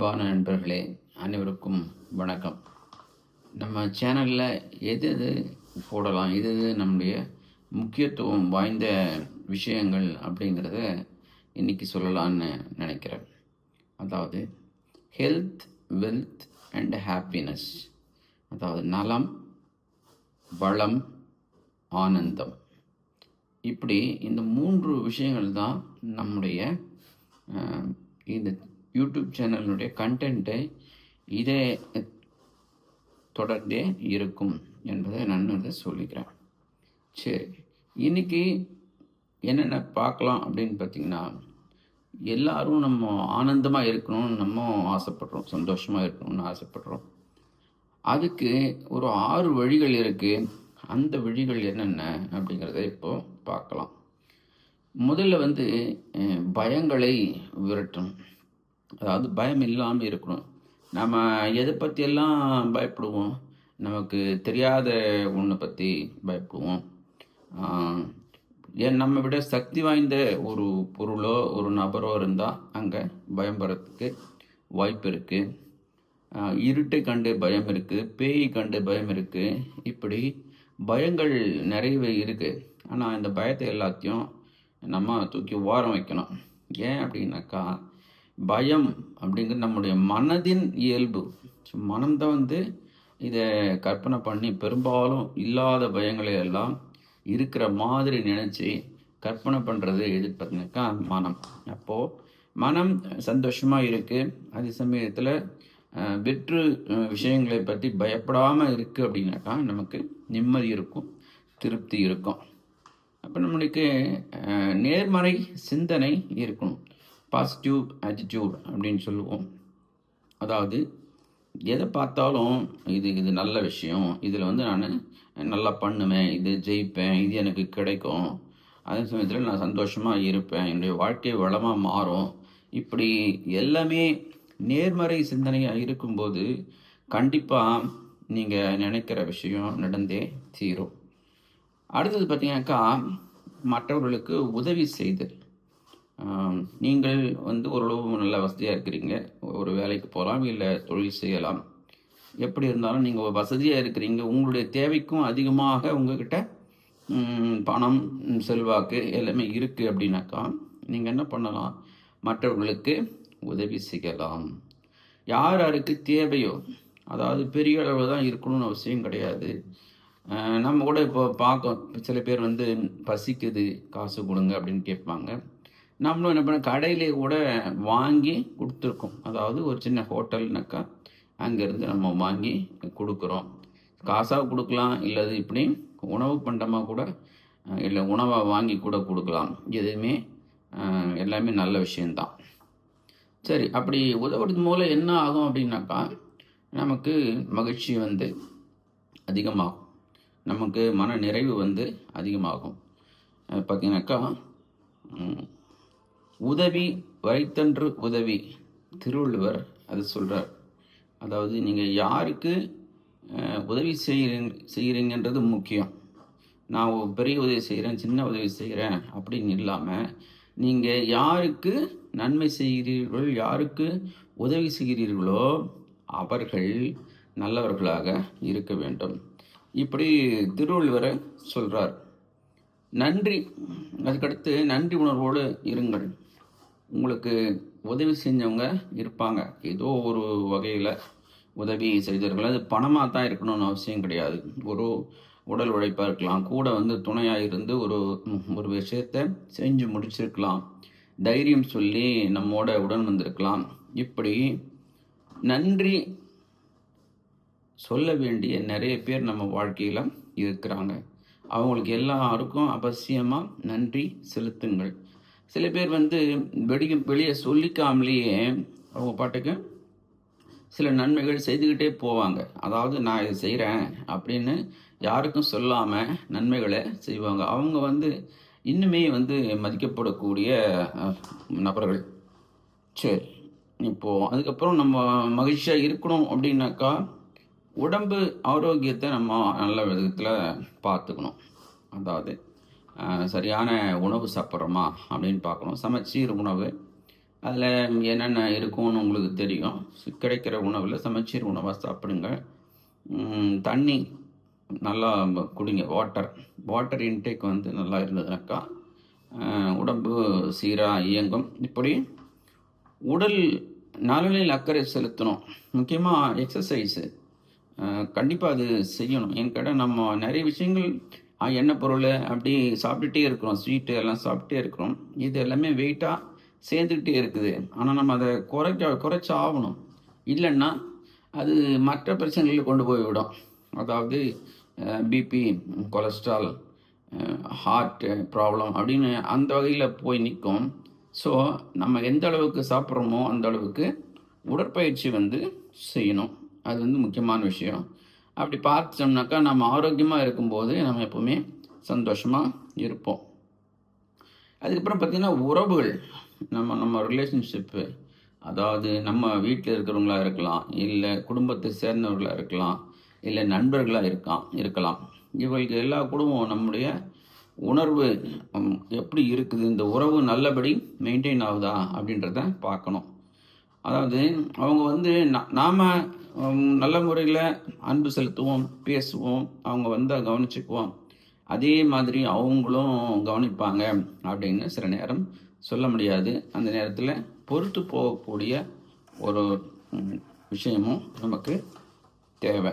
அன்பான நண்பர்களே அனைவருக்கும் வணக்கம். நம்ம சேனலில் எது எது போடலாம் எது எது நம்முடைய முக்கியத்துவம் வாய்ந்த விஷயங்கள் அப்படிங்கிறத இன்றைக்கி சொல்லலான்னு நினைக்கிறேன். அதாவது ஹெல்த் வெல்த் அண்ட் ஹாப்பினஸ் அதாவது நலம் வளம் ஆனந்தம். இப்படி இந்த மூன்று விஷயங்கள் தான் நம்முடைய இந்த யூடியூப் சேனலினுடைய கண்டென்ட்டை இதே தொடர்ந்தே இருக்கும் என்பதை நான் வந்து சொல்லிக்கிறேன். சரி இன்றைக்கி என்னென்ன பார்க்கலாம் அப்படின்னு பார்த்தீங்கன்னா எல்லோரும் நம்ம ஆனந்தமாக இருக்கணும்னு நம்ம ஆசைப்படுறோம் சந்தோஷமாக இருக்கணும்னு ஆசைப்படுறோம். அதுக்கு ஒரு ஆறு வழிகள் இருக்குது அந்த வழிகள் என்னென்ன அப்படிங்கிறத இப்போது பார்க்கலாம். முதல்ல வந்து பயங்களை விரட்டணும் அதாவது பயம் இல்லாமல் இருக்கணும். நம்ம எதை பற்றியெல்லாம் பயப்படுவோம்? நமக்கு தெரியாத ஒன்றை பற்றி பயப்படுவோம். ஏன் நம்ம விட சக்தி வாய்ந்த ஒரு பொருளோ ஒரு நபரோ இருந்தால் அங்கே பயம் வர்றதுக்கு வாய்ப்பு இருக்குது இருட்டை கண்டு பயம் இருக்குது பேய் கண்டு பயம் இருக்குது இப்படி பயங்கள் நிறையவே இருக்குது ஆனால் இந்த பயத்தை எல்லாத்தையும் நம்ம தூக்கி ஓரம் வைக்கணும். ஏன் அப்படின்னாக்கா பயம் அப்படிங்கிறது நம்முடைய மனதின் இயல்பு. ஸோ மனம்தான் வந்து இதை கற்பனை பண்ணி பெரும்பாலும் இல்லாத பயங்களை எல்லாம் இருக்கிற மாதிரி நினச்சி கற்பனை பண்ணுறது எது பார்த்தீங்கன்னாக்கா மனம். அப்போது மனம் சந்தோஷமாக இருக்குது அதே சமயத்தில் வெற்று விஷயங்களை பற்றி பயப்படாமல் இருக்குது அப்படின்னாக்கா நமக்கு நிம்மதி இருக்கும் திருப்தி இருக்கும். அப்போ நம்மளுக்கு நேர்மறை சிந்தனை இருக்கணும். பாசிட்டிவ் ஆட்டிடியூட் அப்படின்னு சொல்லுவோம். அதாவது எதை பார்த்தாலும் இது இது நல்ல விஷயம். இதில் வந்து நான் நல்லா பண்ணுவேன் இது ஜெயிப்பேன் இது எனக்கு கிடைக்கும். அதே சமயத்தில் நான் சந்தோஷமாக இருப்பேன். என்னுடைய வாழ்க்கை வளமாக மாறும். இப்படி எல்லாமே நேர்மறை சிந்தனையாக இருக்கும்போது கண்டிப்பாக நீங்கள் நினைக்கிற விஷயம் நடந்தே தீரும். அடுத்தது பார்த்தீங்கன்னாக்கா மற்றவர்களுக்கு உதவி செய்தல். நீங்கள் வந்து ஓரளவு நல்ல வசதியாக இருக்கிறீங்க. ஒரு வேலைக்கு போகலாம் இல்லை தொழில் செய்யலாம். எப்படி இருந்தாலும் நீங்கள் வசதியாக இருக்கிறீங்க. உங்களுடைய தேவைக்கும் அதிகமாக உங்ககிட்ட பணம் செல்வாக்கு எல்லாமே இருக்குது அப்படின்னாக்கா நீங்கள் என்ன பண்ணலாம்? மற்றவர்களுக்கு உதவி செய்யலாம். யார் யாருக்கு தேவையோ அதாவது பெரிய அளவில் தான் இருக்கணும்னு அவசியம் கிடையாது. நம்ம கூட இப்போ பார்க்க சில பேர் வந்து பசிக்குது காசு கொடுங்க அப்படின்னு கேட்பாங்க. நம்மளும் என்ன பண்ண கடையிலே கூட வாங்கி கொடுத்துருக்கோம். அதாவது ஒரு சின்ன ஹோட்டல்னாக்கா அங்கேருந்து நம்ம வாங்கி கொடுக்குறோம். காசாக கொடுக்கலாம் இல்லது இப்படி உணவு பண்டமாக கூட இல்லை உணவை வாங்கி கூட கொடுக்கலாம். எதுவுமே எல்லாமே நல்ல விஷயந்தான் சரி அப்படி உதவுறது மூலம் என்ன ஆகும் அப்படின்னாக்கா நமக்கு மகிழ்ச்சி வந்து அதிகமாகும். நமக்கு மன நிறைவு வந்து அதிகமாகும். பார்த்தீங்கன்னாக்கா உதவி வரைத்தன்று உதவி. திருவள்ளுவர் அது சொல்கிறார் அதாவது நீங்கள் யாருக்கு உதவி செய்கிறீங்க செய்கிறீங்கன்றது முக்கியம். நான் பெரிய உதவி செய்கிறேன் சின்ன உதவி செய்கிறேன் அப்படின்னு இல்லாமல் நீங்கள் யாருக்கு நன்மை செய்கிறீர்கள் யாருக்கு உதவி செய்கிறீர்களோ அவர்கள் நல்லவர்களாக இருக்க வேண்டும். இப்படி திருவள்ளுவரை சொல்கிறார் நன்றி. அதுக்கடுத்து நன்றி உணர்வோடு இருங்கள். உங்களுக்கு உதவி செஞ்சவங்க இருப்பாங்க. ஏதோ ஒரு வகையில் உதவி செய்தவர்கள். அது பணமாக தான் இருக்கணும்னு அவசியம் கிடையாது. ஒரு உடல் உழைப்பாக இருக்கலாம். கூட வந்து துணையாக இருந்து ஒரு ஒரு விஷயத்தை செஞ்சு முடிச்சிருக்கலாம். தைரியம் சொல்லி நம்மோட உடன் வந்திருக்கலாம். இப்படி நன்றி சொல்ல வேண்டிய நிறைய பேர் நம்ம வாழ்க்கையில் இருக்கிறாங்க. அவங்களுக்கு எல்லாருக்கும் அவசியமாக நன்றி செலுத்துங்கள். சில பேர் வந்து வெளியே வெளியே சொல்லிக்காமலேயே அவங்க பாட்டுக்கு சில நன்மைகள் செய்துக்கிட்டே போவாங்க. அதாவது நான் இதை செய்கிறேன் அப்படின்னு யாருக்கும் சொல்லாமல் நன்மைகளை செய்வாங்க. அவங்க வந்து இன்னுமே வந்து மதிக்கப்படக்கூடிய நபர்கள். சரி. இப்போது அதுக்கப்புறம் நம்ம மகிழ்ச்சியாக இருக்கணும் அப்படின்னாக்கா உடம்பு ஆரோக்கியத்தை நம்ம நல்ல விதத்தில் பார்த்துக்கணும். அதாவது சரியான உணவு சாப்பிட்றோமா அப்படின்னு பார்க்கணும். சமச்சீர் உணவு. அதில் என்னென்ன இருக்கும்னு உங்களுக்கு தெரியும். கிடைக்கிற உணவில் சமச்சீர் உணவாக சாப்பிடுங்க. தண்ணி நல்லா குடிங்க. வாட்டர். வாட்டர் இன்டேக் வந்து நல்லா இருந்ததுனாக்கா உடம்பு சீராக இயங்கும். இப்படி உடல் நலனில் அக்கறை செலுத்தணும். முக்கியமாக எக்ஸசைஸு. கண்டிப்பாக அது செய்யணும். ஏன்னு கேட்டால் நம்ம நிறைய விஷயங்கள் என்ன எண்ணெய் பொருள் அப்படி சாப்பிட்டுட்டே இருக்கிறோம். ஸ்வீட்டு எல்லாம் சாப்பிட்டே இருக்கிறோம். இது எல்லாமே வெயிட்டாக சேர்ந்துக்கிட்டே இருக்குது. ஆனால் நம்ம அதை குறைக்க குறைச்சி ஆகணும். இல்லைன்னா அது மற்ற பிரச்சனைகளில் கொண்டு போய் விடும். அதாவது பிபி கொலஸ்ட்ரால் ஹார்ட் ப்ராப்ளம் அப்படின்னு அந்த வகையில் போய் நிற்கும். ஸோ நம்ம எந்த அளவுக்கு சாப்பிட்றோமோ அந்த அளவுக்கு உடற்பயிற்சி வந்து செய்யணும். அது வந்து முக்கியமான விஷயம். அப்படி பார்த்துட்டோம்னாக்கா நம்ம ஆரோக்கியமாக இருக்கும்போது நம்ம எப்போவுமே சந்தோஷமாக இருப்போம். அதுக்கப்புறம் பார்த்திங்கன்னா உறவுகள். நம்ம நம்ம ரிலேஷன்ஷிப்பு அதாவது நம்ம வீட்டில் இருக்கிறவங்களாக இருக்கலாம் இல்லை குடும்பத்தை சேர்ந்தவர்களாக இருக்கலாம் இல்லை நண்பர்களாக இருக்கலாம் இருக்கலாம். இவங்களுக்கு எல்லா குடும்பம் நம்முடைய உணர்வு எப்படி இருக்குது இந்த உறவு நல்லபடி மெயின்டைன் ஆகுதா அப்படின்றத பார்க்கணும். அதாவது அவங்க வந்து நாம் நல்ல முறையில் அன்பு செலுத்துவோம் பேசுவோம் அவங்க வந்தால் கவனிச்சுக்குவோம். அதே மாதிரி அவங்களும் கவனிப்பாங்க அப்படின்னு சில நேரம் சொல்ல முடியாது. அந்த நேரத்தில் பொறுத்து போகக்கூடிய ஒரு விஷயமும் நமக்கு தேவை.